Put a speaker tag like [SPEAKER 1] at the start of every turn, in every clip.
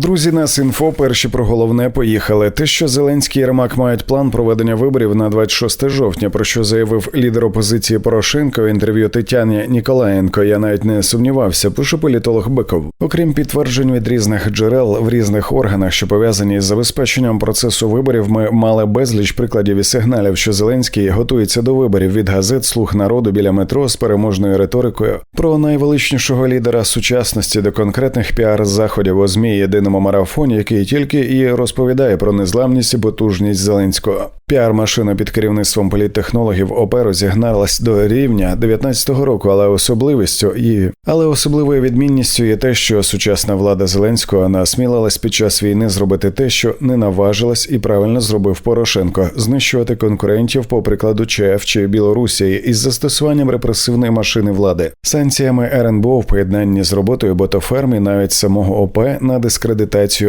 [SPEAKER 1] Друзі, нас інфо перші про головне поїхали. Те, що Зеленський і мають план проведення виборів на 26 жовтня, про що заявив лідер опозиції Порошенко в інтерв'ю Тетяні Ніколаєнко. Я навіть не сумнівався. Пише політолог Биков. Окрім підтверджень від різних джерел в різних органах, що пов'язані з забезпеченням процесу виборів, ми мали безліч прикладів і сигналів, що Зеленський готується до виборів від газет Слух народу біля метро з переможною риторикою про найвеличнішого лідера сучасності до конкретних піар-заходів у змі єдиному марафоні, який тільки і розповідає про незламність і потужність Зеленського. Піар-машина під керівництвом політтехнологів ОП розігналась до рівня 19-го року, але особливістю і але особливою відмінністю є те, що сучасна влада Зеленського насмілилась під час війни зробити те, що не наважилась і правильно зробив Порошенко знищувати конкурентів по прикладу ЧФ чи Білорусі із застосуванням репресивної машини влади, санкціями РНБО в поєднанні з роботою ботофермі навіть самого ОП на дискредитацію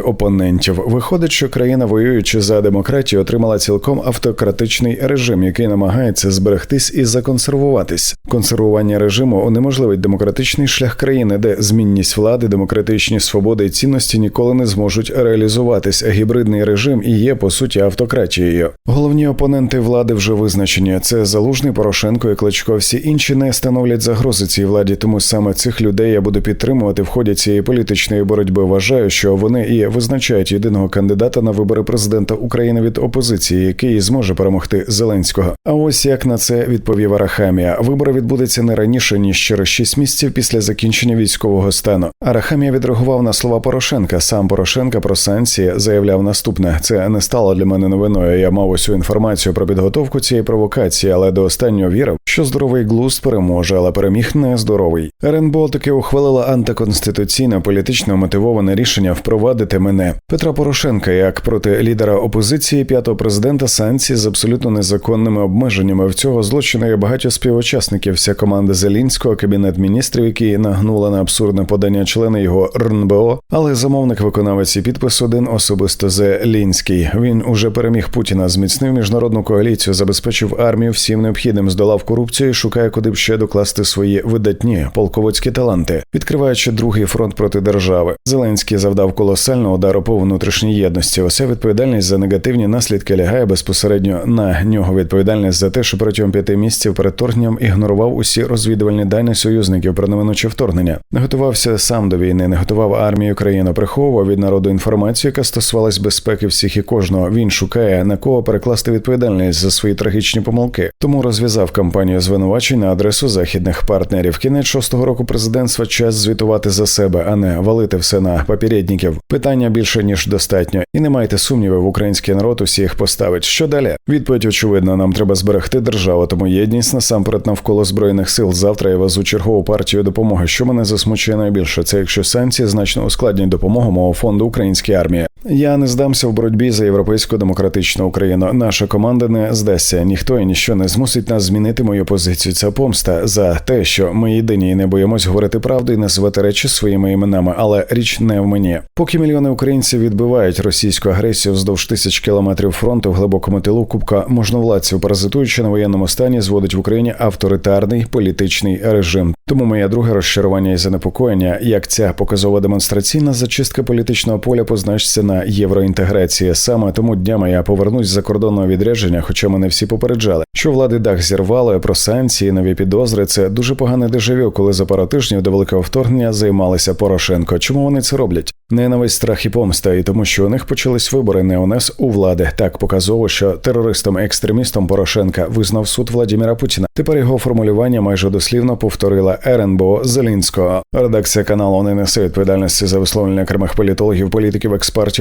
[SPEAKER 1] опонентів. Виходить, що країна, воюючи за демократію, отримала цілком автократичний режим, який намагається зберегтись і законсервуватись. Консервування режиму унеможливить демократичний шлях країни, де змінність влади, демократичні свободи і цінності ніколи не зможуть реалізуватись. Гібридний режим і є по суті автократією. Головні опоненти влади вже визначені. Це залужний Порошенко і Кличко. Всі інші не становлять загрози цій владі. Тому саме цих людей я буду підтримувати в ході цієї політичної боротьби. Вважаю, що вони і визначають єдиного кандидата на вибори президента України від опозиції, який зможе перемогти Зеленського. А ось як на це відповів Арахамія. Вибори відбудуться не раніше ніж через 6 місяців після закінчення військового стану. Арахамія відреагував на слова Порошенка. Сам Порошенка про санкції заявляв наступне: це не стало для мене новиною. Я мав усю інформацію про підготовку цієї провокації, але до останнього вірив, що здоровий глузд переможе, але переміг не здоровий. РНБО таки ухвалила антиконституційне політично мотивоване рішення впровадити мене Петра Порошенка як проти лідера опозиції п'ятого президента санкції з абсолютно незаконними обмеженнями. В цього злочину є багато співучасників. Вся команда Зелінського, кабінет міністрів, які нагнула на абсурдне подання члени його РНБО, але замовник виконавець і підпис один особисто Зелінський. Він уже переміг Путіна, зміцнив міжнародну коаліцію, забезпечив армію всім необхідним, здолав корупцію, і шукає, куди б ще докласти свої видатні полководські таланти, відкриваючи другий фронт проти держави. Зеленський завдав колосального удару по внутрішній єдності. Уся відповідальність за негативні наслідки лягає безпосередньо на нього. Відповідальність за те, що протягом п'яти місяців перед вторгненням ігнорував усі розвідувальні дані союзників про неминуче вторгнення. Не готувався сам до війни, не готував армію країни, приховував від народу інформацію, яка стосувалась безпеки всіх і кожного. Він шукає на кого перекласти відповідальність за свої трагічні помилки. Тому розв'язав кампанію звинувачень на адресу західних партнерів. Кінець шостого року президентства час звітувати за себе, а не валити все на попередників. Питання більше ніж достатньо, і не майте сумнівів, український народ усі їх поставить. Що далі? Відповідь очевидна, нам треба зберегти державу, тому єдність насамперед навколо збройних сил. Завтра я везу чергову партію допомоги. Що мене засмучує найбільше, це якщо санкції значно ускладнять допомогу мого фонду українській армії. Я не здамся в боротьбі за європейську демократичну Україну. Наша команда не здасться. Ніхто і ніщо не змусить нас змінити мою позицію. Це помста за те, що ми єдині і не боїмось говорити правду і називати речі своїми іменами, але річ не в мені. Поки мільйони українців відбивають російську агресію вздовж тисяч кілометрів фронту в глибокому тилу, кубка можновладців, паразитуючи на воєнному стані, зводить в Україні авторитарний політичний режим. Тому моє друге розчарування і занепокоєння, як ця показова демонстраційна зачистка політичного поля позначиться на євроінтеграції. Саме тому днями я повернусь з закордонного відрядження, хоча мене всі попереджали, що влади дах зірвало про санкції, нові підозри. Це дуже погане дежавю, коли за пару тижнів до великого вторгнення займалися Порошенко. Чому вони це роблять? Ненависть, страх і помста, і тому, що у них почались вибори не у нас у влади. Так показово, що терористом-екстремістом Порошенка визнав суд Владіміра Путіна. Тепер його формулювання майже дослівно повторила РНБО Зелінського. Редакція каналу не несе відповідальності за висловлення окремих політологів, політиків, експертів,